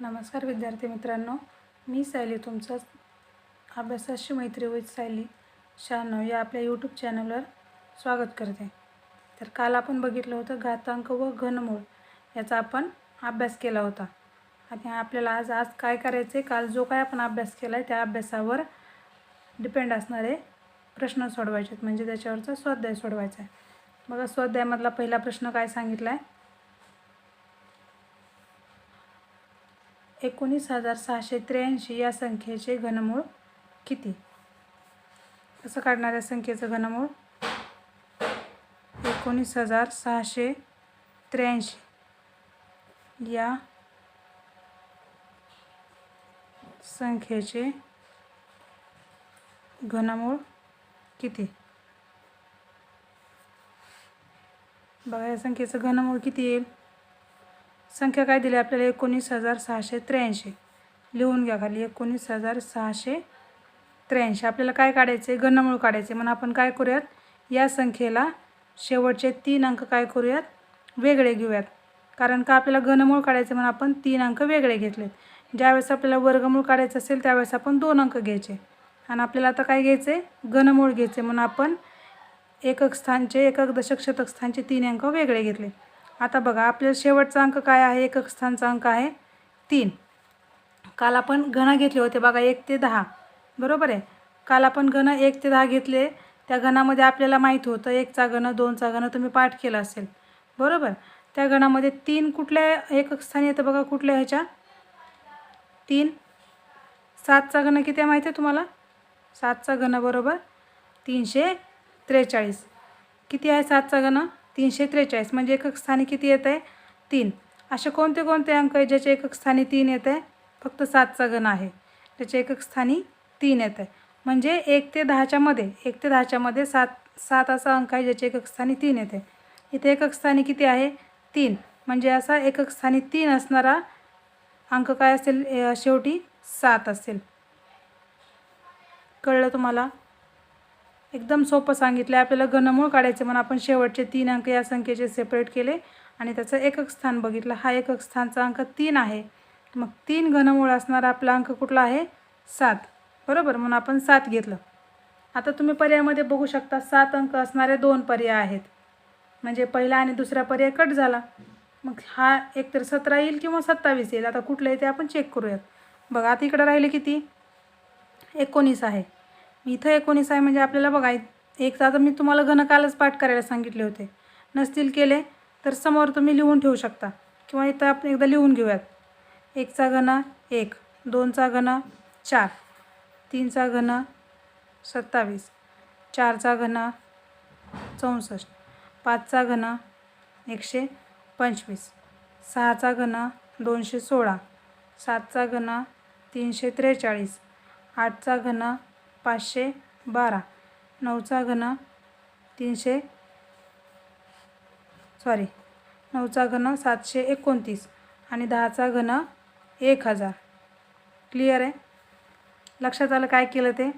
नमस्कार विद्यार्थी मित्रांनो मी सायली तुमचं अभ्यासाशी मैत्री विथ सायली शहाण्णव या आपल्या यूट्यूब चॅनलवर स्वागत करते. तर काल आपण बघितलं होतं घातांक व घनमूळ याचा आपण अभ्यास केला होता. आणि आपल्याला आज आज काय करायचं आहे? काल जो काय आपण अभ्यास केला आहे त्या अभ्यासावर डिपेंड असणारे प्रश्न सोडवायचे आहेत. म्हणजे त्याच्यावरचा स्वाध्याय सोडवायचा आहे. बघा स्वाध्यायामधला पहिला प्रश्न काय सांगितला आहे? एकोणीस हजार सहाशे त्र्याऐंशी या संख्येचे घनमूळ किती? कसं काढणार या संख्येचं घनमूळ? एकोणीस हजार सहाशे त्र्याऐंशी. या संख्येचे घनमूळ किती? बघा या संख्येचं घनमूळ किती येईल? संख्या काय दिली आपल्याला? एकोणीस हजार सहाशे त्र्याऐंशी. लिहून घ्या खाली. एकोणीस हजार सहाशे त्र्याऐंशी. आपल्याला काय काढायचे घनमूळ काढायचे म्हणून आपण काय करूयात? या संख्येला शेवटचे तीन अंक काय करूयात? वेगळे घेऊयात. कारण का आपल्याला घनमूळ काढायचे म्हणून आपण तीन अंक वेगळे घेतलेत. ज्यावेळेस आपल्याला वर्गमूळ काढायचं असेल त्यावेळेस आपण दोन अंक घ्यायचे. आणि आपल्याला आता काय घ्यायचे घनमूळ घ्यायचे म्हणून आपण एकक स्थानचे एकक दशक शतक स्थानचे तीन अंक वेगळे घेतले. आता बघा आपल्याला शेवटचा अंक काय आहे? एकक स्थानचा अंक आहे तीन. काल आपण घन घेतले होते बघा एक ते दहा. बरोबर आहे? काल आपण घन एक ते दहा घेतले. त्या घनामध्ये आपल्याला माहीत होतं एकचा घन दोनचा घन तुम्ही पाठ केला असेल. बरोबर? त्या घणामध्ये तीन कुठल्या एकक स्थानी येतं बघा कुठल्या ह्याच्या? तीन. सातचा गण किती आहे माहिती आहे तुम्हाला? सातचा घन बरोबर तीनशे त्रेचाळीस. किती आहे सातचा गण तीनशे त्रेचाळीस. म्हणजे एकक स्थानी किती येत आहे तीन. असे कोणते कोणते म्हणजे अंक आहे ज्याचे एकक स्थानी तीन येत आहे फक्त सातचा गण आहे. त्याचे एकक स्थानी तीन येत आहे म्हणजे एक ते दहाच्यामध्ये एक ते दहाच्यामध्ये सात सात असा अंक आहे ज्याच्या एकक स्थानी तीन येते इथे एकक स्थानी किती आहे? तीन. म्हणजे असा एकक स्थानी तीन असणारा अंक काय असेल? शेवटी सात असेल. कळलं तुम्हाला? एकदम सोपं सांगितलं आहे आपल्याला घनमूळ काढायचे म्हणून आपण शेवटचे तीन अंक या संख्येचे सेपरेट केले. आणि त्याचं एकक स्थान बघितलं. हा एकक स्थानचा अंक तीन आहे. मग तीन घनमूळ असणारा आपला अंक कुठला आहे? सात. बरोबर? म्हणून आपण सात घेतलं. आता तुम्ही पर्यायामध्ये बघू शकता सात अंक असणारे दोन पर्याय आहेत. म्हणजे पहिला आणि दुसरा पर्याय कट झाला. मग हा एकतर सतरा येईल किंवा सत्तावीस येईल. आता कुठलं आहे ते आपण चेक करूयात. बघा आता इकडं राहिले किती? एकोणीस आहे. इथं एकोणीस आहे म्हणजे आपल्याला बघा एक आता मी तुम्हाला घनकालच पाठ करायला सांगितले होते. नसतील केले तर समोर तुम्ही लिहून ठेवू शकता. किंवा इथं आपण एकदा लिहून घेऊयात. एकचा घन एक दोनचा घन चार तीनचा घन सत्तावीस चारचा घन चौसष्ट पाचचा घन एकशे पंचवीस सहाचा घन दोनशे सोळा सातचा घन तीनशे त्रेचाळीस आठचा घन पाचशे बारा. नऊचा घन तीनशे सॉरी नऊचा घन सातशे एकोणतीस आणि दहाचा घन एक हजार. क्लिअर आहे? लक्षात आलं काय केलं ते?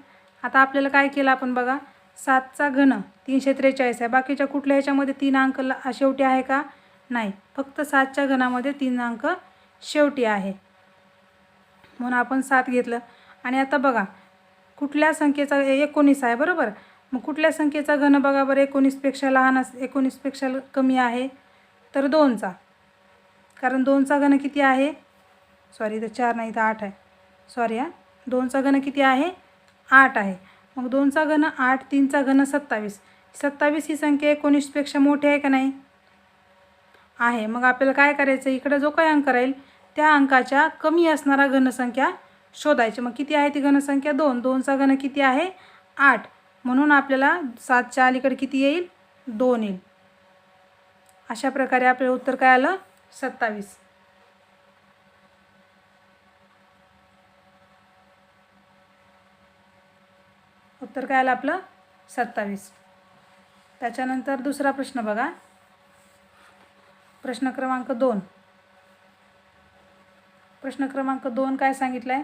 आता आपल्याला काय केलं आपण बघा? सातचा घन तीनशे त्रेचाळीस आहे. बाकीच्या कुठल्या ह्याच्यामध्ये तीन अंक शेवटी आहे का? नाही. फक्त सातच्या घनामध्ये तीन अंक शेवटी आहे. म्हणून आपण सात घेतलं. आणि आता बघा कुठल्या संख्येचा एकोणीस आहे बरोबर? मग कुठल्या संख्येचा घन बघा बरं एकोणीसपेक्षा लहान अस एकोणीसपेक्षा कमी आहे तर दोनचा. कारण दोनचा घन किती आहे? सॉरी इथं चार नाही तर आठ आहे. सॉरी हा. दोनचा घन किती आहे? आठ आहे. मग दोनचा घन आठ तीनचा घन सत्तावीस. सत्तावीस ही संख्या एकोणीसपेक्षा मोठी आहे का नाही? आहे. मग आपल्याला काय करायचं? इकडं जो काही अंक राहील त्या अंकाच्या कमी असणारा घनसंख्या शोधायची. मग किती आहे ती घनसंख्या? दोन. दोनचा घन किती आहे? आठ. म्हणून आपल्याला सातच्या अलीकडे किती येईल? दोन येईल. अशा प्रकारे आपलं उत्तर काय आलं? सत्तावीस. उत्तर काय आलं आपलं? सत्तावीस. त्याच्यानंतर दुसरा प्रश्न बघा. प्रश्न क्रमांक दोन. प्रश्न क्रमांक दोन काय सांगितलं आहे